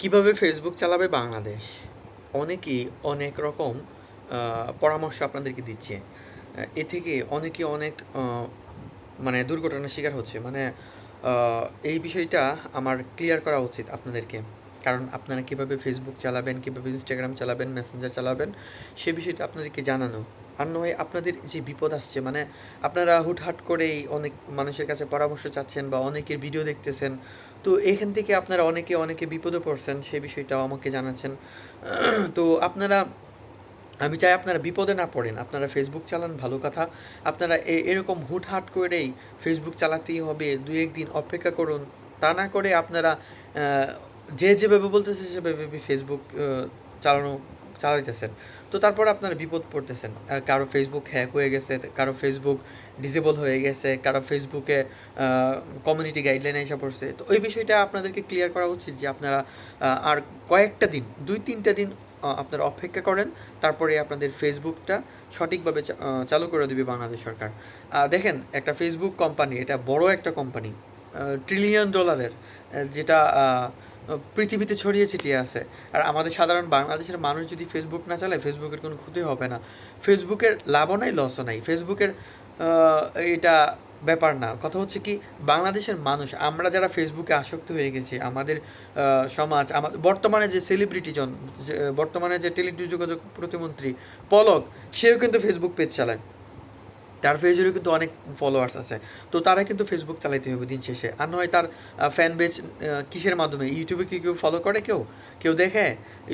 কীভাবে ফেসবুক চালাবে বাংলাদেশ? অনেকেই অনেক রকম পরামর্শ আপনাদেরকে দিচ্ছে। এ থেকে অনেকে অনেক মানে দুর্ঘটনার শিকার হচ্ছে। মানে এই বিষয়টা আমার ক্লিয়ার করা উচিত আপনাদেরকে। কারণ আপনারা কীভাবে ফেসবুক চালাবেন, কীভাবে ইনস্টাগ্রাম চালাবেন মেসেঞ্জার চালাবেন, সে বিষয়টা আপনাদেরকে জানানো। আর নয় আপনাদের যে বিপদ আসছে মানে আপনারা হুটহাট করেই অনেক মানুষের কাছে পরামর্শ চাচ্ছেন বা অনেকের ভিডিও দেখতেছেন, তো এখান থেকে আপনারা অনেকে অনেকে বিপদে পড়ছেন, সেই বিষয়টাও আমাকে জানাচ্ছেন। তো আপনারা, আমি চাই আপনারা বিপদে না পড়েন, আপনারা ফেসবুক চালান, ভালো কথা। আপনারা এরকম হুটহাট করেই ফেসবুক চালাতেই হবে দু একদিন অপেক্ষা করুন। তা না করে আপনারা যে যেভাবে বলতেছে সেভাবে ফেসবুক চালানো চালাইতেছেন। তো তারপর আপনারা বিপদ পড়তেছেন কারও ফেসবুক হ্যাক হয়ে গেছে, কারও ফেসবুক ডিসেবল হয়ে গেছে, কারও ফেসবুকে কমিউনিটি গাইডলাইন এসে পড়ছে। তো ওই বিষয়টা আপনাদেরকে ক্লিয়ার করা উচিত যে আপনারা আর কয়েকটা দিন, দুই তিনটা দিন আপনারা অপেক্ষা করেন। তারপরে আপনাদের ফেসবুকটা সঠিকভাবে চালু করে দেবে বাংলাদেশ সরকার। দেখেন, একটা ফেসবুক কোম্পানি এটা বড় একটা কোম্পানি ট্রিলিয়ন ডলারের যেটা পৃথিবীতে ছড়িয়ে ছিটিয়ে আছে। আর আমাদের সাধারণ বাংলাদেশের মানুষ যদি ফেসবুক না চালায় ফেসবুকের কোনো ক্ষতি হবে না। ফেসবুকের লাভও নাই লসও নাই। ফেসবুকের এটা ব্যাপার না। কথা হচ্ছে কি বাংলাদেশের মানুষ আমরা যারা ফেসবুকে আসক্ত হয়ে গেছি আমাদের সমাজ আমাদের বর্তমানে যে সেলিব্রিটি জন যে, আহ, বর্তমানে যে টেলিযোগাযোগ প্রতিমন্ত্রী পলক সেও কিন্তু ফেসবুক পেজ চালায়। তার পেজেরও কিন্তু অনেক ফলোয়ার্স আছে। তো তারা কিন্তু ফেসবুক চালাইতে হবে দিন শেষে। আর নয় তার ফ্যান বেজ কিসের মাধ্যমে? ইউটিউবে কি কেউ ফলো করে কেউ? কেউ দেখে?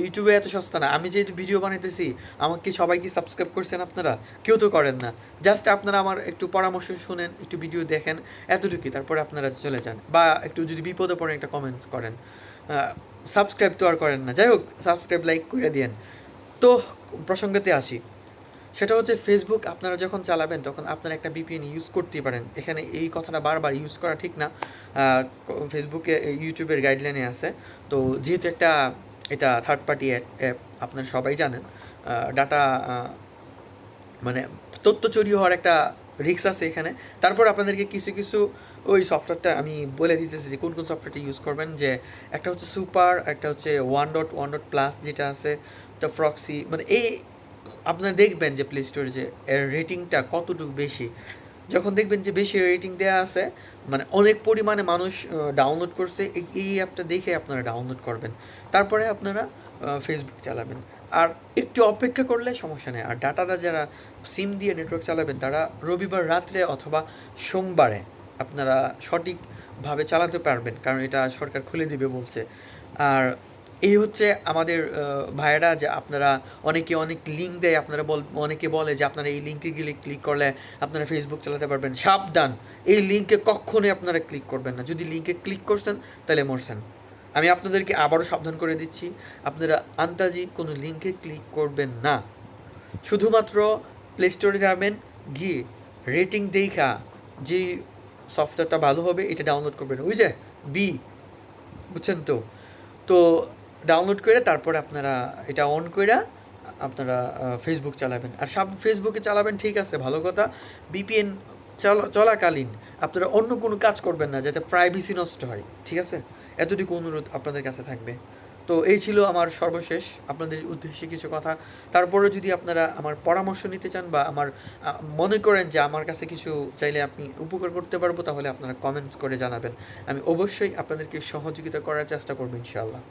ইউটিউবে এত সস্তা না। আমি যেহেতু ভিডিও বানাইতেছি, আমাকে সবাই কি সাবস্ক্রাইব করছেন আপনারা? কেউ তো করেন না। জাস্ট আপনারা আমার একটু পরামর্শ শুনেন, একটু ভিডিও দেখেন, এতটুকুই। তারপরে আপনারা চলে যান। বা একটু যদি বিপদে পড়েন, একটা কমেন্টস করেন। সাবস্ক্রাইব তো আর করেন না। যাই হোক সাবস্ক্রাইব লাইক করে দিয়েন। তো প্রসঙ্গতে আসি। সেটা হচ্ছে ফেসবুক আপনারা যখন চালাবেন, তখন আপনারা একটা ভিপিএন ইউজ করতেই পারেন। এখানে এই কথাটা বারবার ইউজ করা ঠিক না। ফেসবুকে ইউটিউবের গাইডলাইনে আছে। তো যেহেতু একটা, এটা থার্ড পার্টি অ্যাপ আপনারা সবাই জানেন ডাটা মানে তথ্য চুরি হওয়ার একটা রিস্ক আছে এখানে। তারপর আপনাদেরকে কিছু কিছু ওই সফটওয়্যারটা আমি বলে দিতেছি যে কোন কোন সফটওয়্যারটা ইউজ করবেন। যে একটা হচ্ছে সুপার একটা হচ্ছে one dot one dot plus যেটা আছে, তো ফ্রক্সি মানে এই আপনারা দেখবেন যে প্লে স্টোরে যে এর রেটিংটা কতটুকু বেশি? যখন দেখবেন যে বেশি রেটিং দেওয়া আছে মানে অনেক পরিমাণে মানুষ ডাউনলোড করছে, এই- অ্যাপটা দেখে আপনারা ডাউনলোড করবেন। তারপরে আপনারা ফেসবুক চালাবেন। আর একটু অপেক্ষা করলে সমস্যা নেই। আর ডাটাটা যারা সিম দিয়ে নেটওয়ার্ক চালাবেন, তারা রবিবার রাত্রে অথবা সোমবারে আপনারা সঠিকভাবে চালাতে পারবেন। কারণ এটা সরকার খুলে দিবে বলছে। আর এই হচ্ছে আমাদের ভাইয়েরা যে আপনারা অনেকে অনেক লিঙ্ক দেয়, আপনারা বল, অনেকে বলে যে আপনারা এই লিঙ্কে গেলে ক্লিক করলে আপনারা ফেসবুক চালাতে পারবেন। সাবধান, এই লিঙ্কে কখনোই আপনারা ক্লিক করবেন না। যদি লিঙ্কে ক্লিক করছেন, তাহলে মরছেন। আমি আপনাদেরকে আবারও সাবধান করে দিচ্ছি, আপনারা আন্দাজি কোনো লিঙ্কে ক্লিক করবেন না। শুধুমাত্র প্লে স্টোরে যাবেন, গিয়ে রেটিং দেখা যে সফটওয়্যারটা ভালো হবে, এটা ডাউনলোড করবেন। যে বি বুঝছেন তো? তো ডাউনলোড করে তারপরে আপনারা এটা অন করে আপনারা ফেসবুক চালাবেন। আর সব ফেসবুকে চালাবেন, ঠিক আছে, ভালো কথা। বিপিএন চলাকালীন আপনারা অন্য কোনো কাজ করবেন না, যাতে প্রাইভেসি নষ্ট হয়, ঠিক আছে? এতটুকু অনুরোধ আপনাদের কাছে থাকবে। তো এই ছিল আমার সর্বশেষ আপনাদের উদ্দেশ্যে কিছু কথা। তারপরে যদি আপনারা আমার পরামর্শ নিতে চান বা আমার মনে করেন যে আমার কাছে কিছু চাইলে আপনি উপকার করতে পারব, তাহলে আপনারা কমেন্টস করে জানাবেন। আমি অবশ্যই আপনাদেরকে সহযোগিতা করার চেষ্টা করব, ইনশাআল্লাহ।